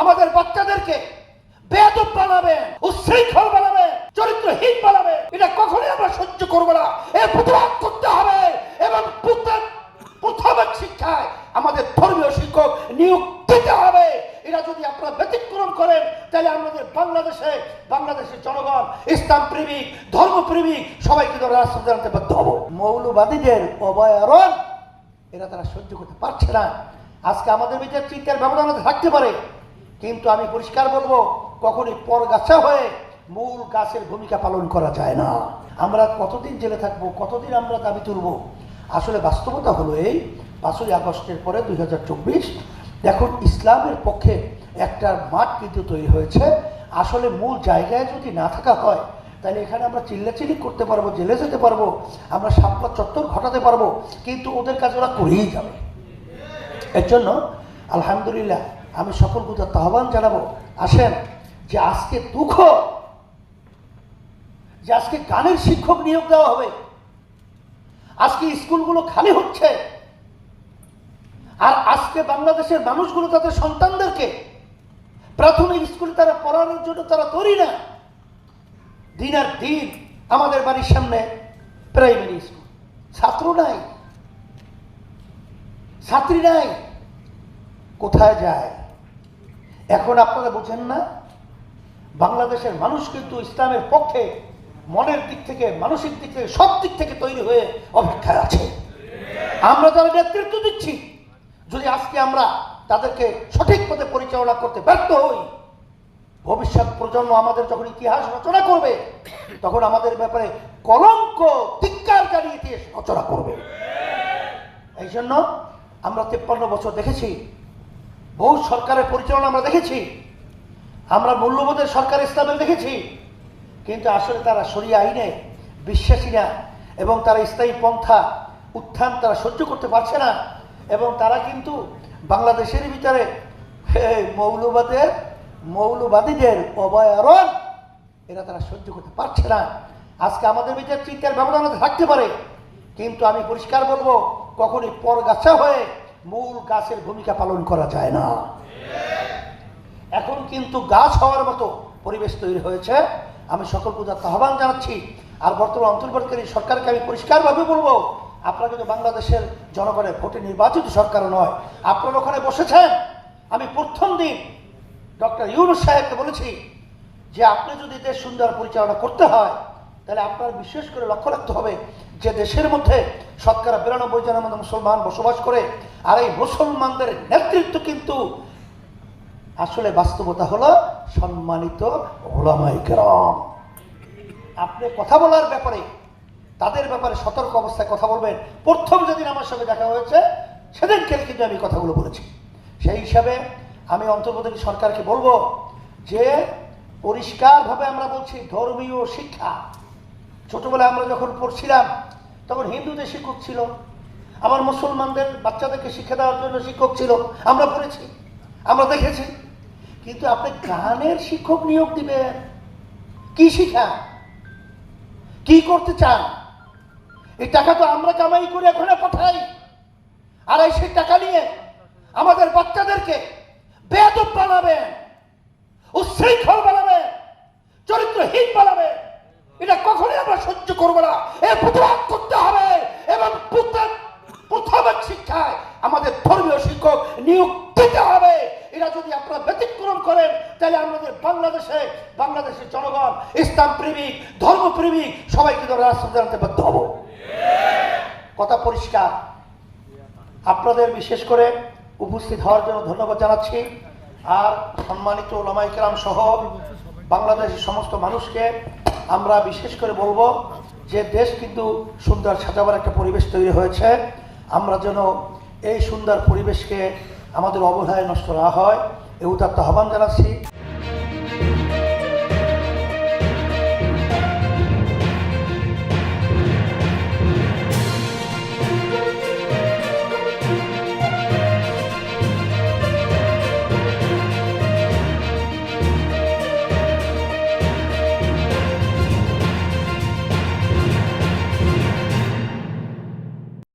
আমাদের বাচ্চাদেরকে বেয়াদব বানাবে, উচ্ছৃঙ্খল বানাবে, চরিত্রহীন বানাবে। এটা কখনোই আমরা সহ্য করব না। এর প্রতিবাদ করতে হবে এবং প্রাথমিক শিক্ষায় আমাদের ধর্মীয় শিক্ষক নিয়োগ দিতে হবে। এটা যদি আপনারা ব্যতিক্রম করেন, তাহলে আমাদের বাংলাদেশে, বাংলাদেশের জনগণ ইসলাম প্রেমিক ধর্মপ্রেমিক সবাই কিন্তু রাস্তা জানাতে বাধ্য হব। মৌলবাদীদের অবয়ারণ এরা তারা সহ্য করতে পারছে না। আজকে আমাদের ভিতরে চিন্তার ব্যবধান থাকতে পারে। কিন্তু আমি পরিষ্কার বলব, কখনই পর গাছা হয়ে মূল গাছের ভূমিকা পালন করা যায় না। আমরা কতদিন জেলে থাকব, কতদিন আমরা দাবি তুলব? আসলে বাস্তবতা হলো এই, পাঁচই আগস্টের পরে দুই দেখুন ইসলামের পক্ষে একটা মাঠ কিন্তু তৈরি হয়েছে। আসলে মূল জায়গায় যদি না থাকা হয়, তাহলে এখানে আমরা চিল্লাচিল্লি করতে পারব, জেলে যেতে পারব, আমরা সাপলা চত্বর ঘটাতে পারব, কিন্তু ওদের কাজ ওরা করেই যাবে। এর জন্য, আলহামদুলিল্লাহ আমি সকল কোথাও আহ্বান জানাব। আসেন যে আজকে দুঃখ, যে আজকে গানের শিক্ষক নিয়োগ দেওয়া হবে। আজকে স্কুলগুলো খালি হচ্ছে। আর আজকে বাংলাদেশের মানুষগুলো তাদের সন্তানদেরকে প্রাথমিক স্কুলে তারা পড়ানোর জন্য তারা তৈরি না। দিন আর দিন আমাদের বাড়ির সামনে প্রাইমারি স্কুল ছাত্র নাই। ছাত্রী নাই। কোথায় যায়? এখন আপনারা বোঝেন না, বাংলাদেশের মানুষ কিন্তু ইসলামের পক্ষে, মনের দিক থেকে, মানসিক দিক থেকে, সব দিক থেকে তৈরি হয়ে অপেক্ষায় আছে। আমরা যারা নেতৃত্ব দিচ্ছি, যদি আজকে আমরা তাদেরকে সঠিক পথে পরিচালনা করতে ব্যর্থ হই, ভবিষ্যৎ প্রজন্ম আমাদের যখন ইতিহাস রচনা করবে, তখন আমাদের ব্যাপারে কলঙ্ক ধিক্কারকারী ইতিহাস রচনা করবে। এই জন্য আমরা তেপ্পান্ন বছর দেখেছি বহু সরকারের পরিচালনা আমরা দেখেছি। আমরা মূল্যবোধের সরকার ইসলামের দেখেছি। কিন্তু আসলে তারা সরিয়ে আইনে বিশ্বাসী না এবং তারা স্থায়ী পন্থা উত্থান তারা সহ্য করতে পারছে না এবং তারা কিন্তু বাংলাদেশের ভিতরে মৌলবাদের, মৌলবাদীদের অবয়ারণ এরা তারা সহ্য করতে পারছে না। আজকে আমাদের ভিতরে চিন্তার ব্যবধান থাকতে পারে। কিন্তু আমি পরিষ্কার বলব, কখনই পর গাছা হয়ে মূল গাছের ভূমিকা পালন করা যায় না। এখন কিন্তু গাছ হওয়ার মতো পরিবেশ তৈরি হয়েছে। আমি সকল পূজার আহ্বান জানাচ্ছি। আর বর্তমান অন্তর্বর্তীকারী সরকারকে আমি পরিষ্কারভাবে বলব, আপনারা কিন্তু বাংলাদেশের জনগণের ভোটে নির্বাচিত সরকারও নয়। আপনারা ওখানে বসেছেন। আমি প্রথম দিন ডক্টর ইউনুস সাহেবকে বলেছি যে, আপনি যদি দেশ সুন্দর পরিচালনা করতে হয়, তাহলে আপনার বিশেষ করে লক্ষ্য রাখতে হবে যে দেশের মধ্যে শতকরা বিরানব্বই জনের মধ্যে মুসলমান বসবাস করে, আর এই মুসলমানদের নেতৃত্ব কিন্তু আসলে বাস্তবতা হলো সম্মানিত আপনি কথা বলার ব্যাপারে, তাদের ব্যাপারে সতর্ক অবস্থায় কথা বলবেন। প্রথম যেদিন আমার সঙ্গে দেখা হয়েছে সেদিন সেদিনকে কিন্তু আমি কথাগুলো বলেছি। সেই হিসাবে আমি অন্তর্বর্তী সরকারকে বলব যে, পরিষ্কারভাবে আমরা বলছি, ধর্মীয় শিক্ষা। ছোটবেলায় আমরা যখন পড়ছিলাম তখন হিন্দুদের শিক্ষক ছিল। আমার মুসলমানদের বাচ্চাদেরকে শিক্ষা দেওয়ার জন্য শিক্ষক ছিল। আমরা পড়েছি, আমরা দেখেছি। কিন্তু আপনি গানের শিক্ষক নিয়োগ দিবেন। কি শিখা? কি করতে চান? এই টাকা তো আমরা কামাই করে ওখানে পাঠাই। আর এই সেই টাকা নিয়ে আমাদের বাচ্চাদেরকে বেয়াদব বানাবেন, উচ্ছৃঙ্খল বানাবে চরিত্রহীন বানাবে এটা কখনোই আমরা সহ্য করব না। এর প্রতিবাদ নিয়োগ দিতে হবে। এরা যদি আপনারা ব্যতিক্রম করেন, তাহলে আমাদের বাংলাদেশে, বাংলাদেশের জনগণ ইসলাম প্রেমিক ধর্মপ্রেমিক সবাই কিন্তু রাস্তা জানাতে বাধ্য হব। কথা পরিষ্কার। আপনাদের বিশেষ করে উপস্থিত হওয়ার জন্য ধন্যবাদ জানাচ্ছি। আর সম্মানিত ওলামাইকেরাম সহ বাংলাদেশের সমস্ত মানুষকে আমরা বিশেষ করে বলব যে দেশ কিন্তু সুন্দর সাজাবার একটা পরিবেশ তৈরি হয়েছে। আমরা যেন এই সুন্দর পরিবেশকে আমাদের অবহায় নষ্ট না হয়। এ উদাত্ত আহ্বান জানাচ্ছি।